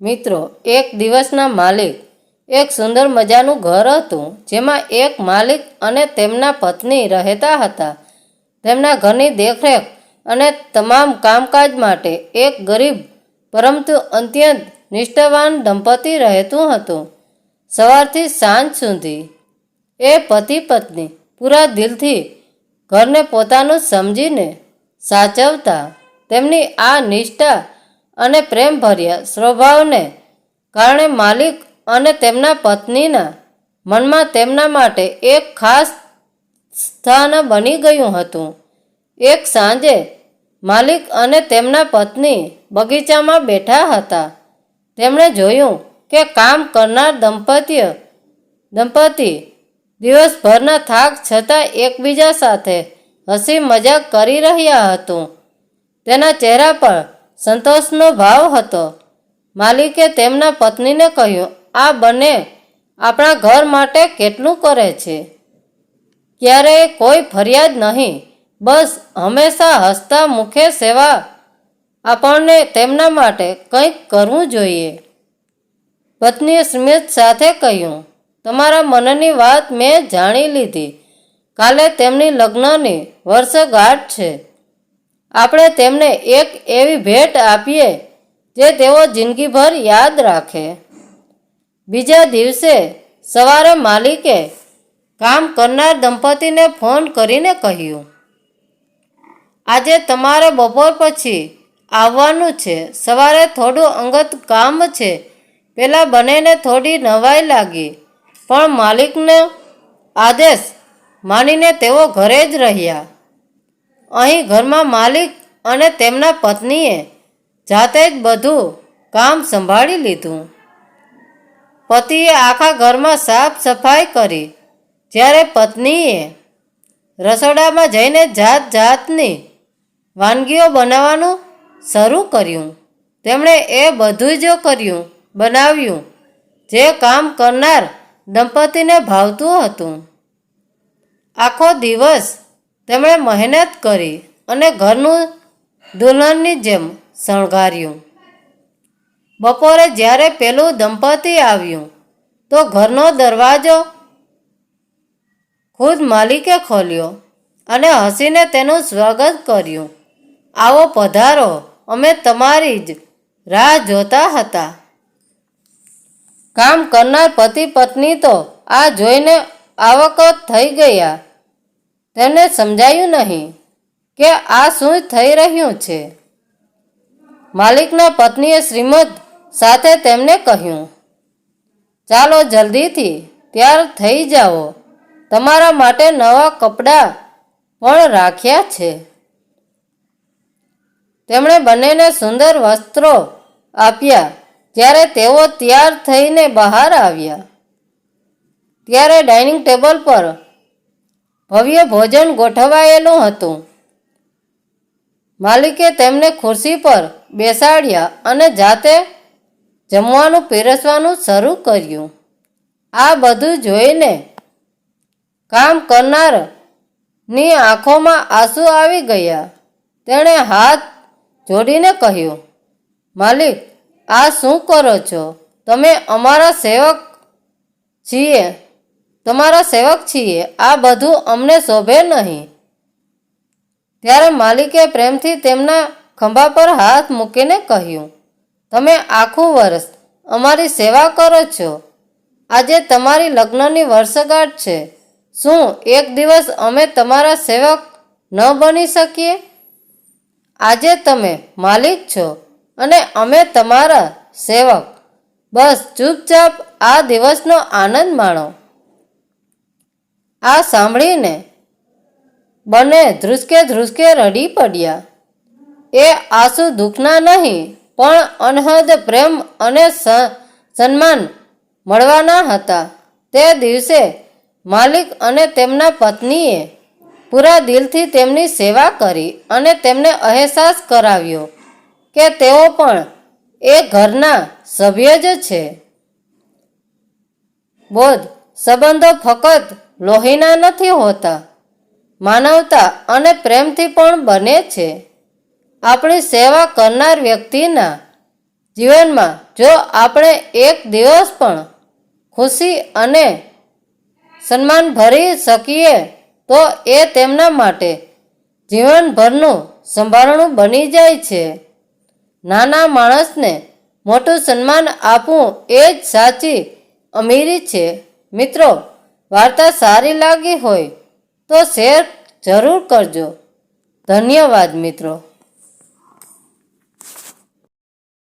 મિત્રો, એક દિવસના માલિક, એક સુંદર મજાનું ઘર હતું, જેમાં એક માલિક અને તેમના પત્ની રહેતા હતા. તેમના ઘરની દેખરેખ અને તમામ કામકાજ માટે એક ગરીબ પરંતુ અત્યંત નિષ્ઠાવાન દંપતી રહેતું હતું. સવારથી સાંજ સુધી, એ પતિ પત્ની પૂરા દિલથી ઘરને પોતાનું સમજીને સાચવતા. તેમની આ નિષ્ઠા અને પ્રેમભર્યા સ્વભાવને કારણે માલિક અને તેમના પત્નીના મનમાં તેમના માટે એક ખાસ સ્થાન બની ગયું હતું. એક સાંજે માલિક અને તેમના પત્ની બગીચામાં બેઠા હતા. તેમણે જોયું કે કામ કરનાર દંપતીય દંપતી દિવસભરના થાક છતાં એકબીજા સાથે હસી મજાક કરી રહ્યા હતું. તેના ચહેરા પર સંતોષનો ભાવ હતો. માલિકે તેમના પત્નીને કહ્યું, આ બંને આપણા ઘર માટે કેટલું કરે છે? ક્યારેય કોઈ ફરિયાદ નહીં. બસ હંમેશા હસતા મુખે સેવા આપણને તેમના માટે કંઈક કરવું જોઈએ. પત્નીએ સ્મિત સાથે કહ્યું, તમારા મનની વાત મેં જાણી લીધી. કાલે તેમની લગ્નની વર્ષગાંઠ છે. આપણે તેમને એક એવી ભેટ આપીએ જે તેઓ જિંદગીભર યાદ રાખે. બીજા દિવસે સવારે માલિકે કામ કરનાર દંપતીને ફોન કરીને કહ્યું, આજે તમારે બપોર પછી આવવાનું છે. સવારે થોડું અંગત કામ છે. પેલા બંનેને થોડી નવાઈ લાગી, પણ માલિકનો આદેશ માનીને તેઓ ઘરે જ રહ્યા. અહીં ઘરમાં માલિક અને તેમના પત્નીએ જાતે જ બધું કામ સંભાળી લીધું. પતિએ આખા ઘરમાં સાફ સફાઈ કરી. જ્યારે પત્નીએ રસોડામાં જઈને જાત જાતની વાનગીઓ બનાવવાનું શરૂ કર્યું. તેમણે એ બધું જ કર્યું, બનાવ્યું, જે કામ કરનાર દંપતીને ભાવતું હતું. આખો દિવસ તેમણે મહેનત કરી અને ઘરનું દુલ્હનની જેમ શણગાર્યું. બપોરે જ્યારે પેલું દંપતી આવ્યું, તો ઘરનો દરવાજો ખુદ માલિકે ખોલ્યો અને હસીને તેનું સ્વાગત કર્યું. આવો પધારો, અમે તમારી જ રાહ જોતા હતા. કામ કરનાર પતિ પત્ની તો આ જોઈને આવક થઈ ગયા. તેમને સમજાયું નહીં કે આ શું થઈ રહ્યું છે. માલિકના પત્નીએ શ્રીમદ સાથે તેમને કહ્યું, ચાલો જલ્દીથી તૈયાર થઈ જાઓ. તમારા માટે નવા કપડાં પણ રાખ્યા છે. તેમણે બંનેને સુંદર વસ્ત્રો આપ્યા જ્યારે તેઓ તૈયાર થઈને બહાર આવ્યા. ત્યારે ડાઇનિંગ ટેબલ પર ભવ્ય ભોજન ગોઠવાયેલું હતું. માલિકે તેમને ખુરશી પર બેસાડ્યા અને જાતે જમવાનું પીરસવાનું શરૂ કર્યું. આ બધું જોઈને કામ કરનારની આંખોમાં આંસુ આવી ગયા. તેણે હાથ જોડીને કહ્યું, માલિક, આ શું કરો છો? તમે અમારા સેવક છીએ. તમારા સેવક છીએ, આ બધું અમને શોભે નહીં. ત્યારે માલિકે પ્રેમથી તેમના ખંભા પર હાથ મૂકીને કહ્યું, તમે આખું વર્ષ અમારી સેવા કરો છો. આજે તમારી લગ્નની વર્ષગાંઠ છે. શું એક દિવસ અમે તમારા સેવક ન બની શકીએ? આજે તમે માલિક છો અને અમે તમારા સેવક. બસ ચૂપચાપ આ દિવસનો આનંદ માણો. આ સાંભળીને બંને ધ્રુસકે ધ્રુસકે રડી પડ્યા. એ આંસુ દુઃખના નહીં, પણ અનહદ પ્રેમ અને સન્માન મળવાના હતા. તે દિવસે માલિક અને તેમના પત્નીએ પૂરા દિલથી તેમની સેવા કરી અને તેમને અહેસાસ કરાવ્યો કે તેઓ પણ એ ઘરના સભ્ય જ છે. બોધ, સંબંધો ફક્ત લોહીના નથી હોતા. માનવતા અને પ્રેમથી પણ બને છે. આપણી સેવા કરનાર વ્યક્તિના જીવનમાં જો આપણે એક દિવસ પણ ખુશી અને સન્માન ભરી શકીએ, તો એ તેમના માટે જીવનભરનું સંભારણું બની જાય છે. નાના માણસને મોટું સન્માન આપવું એ જ સાચી અમીરી છે. મિત્રો વાર્તા સારી લાગી હોય તો શેર જરૂર કરજો. ધન્યવાદ મિત્રો.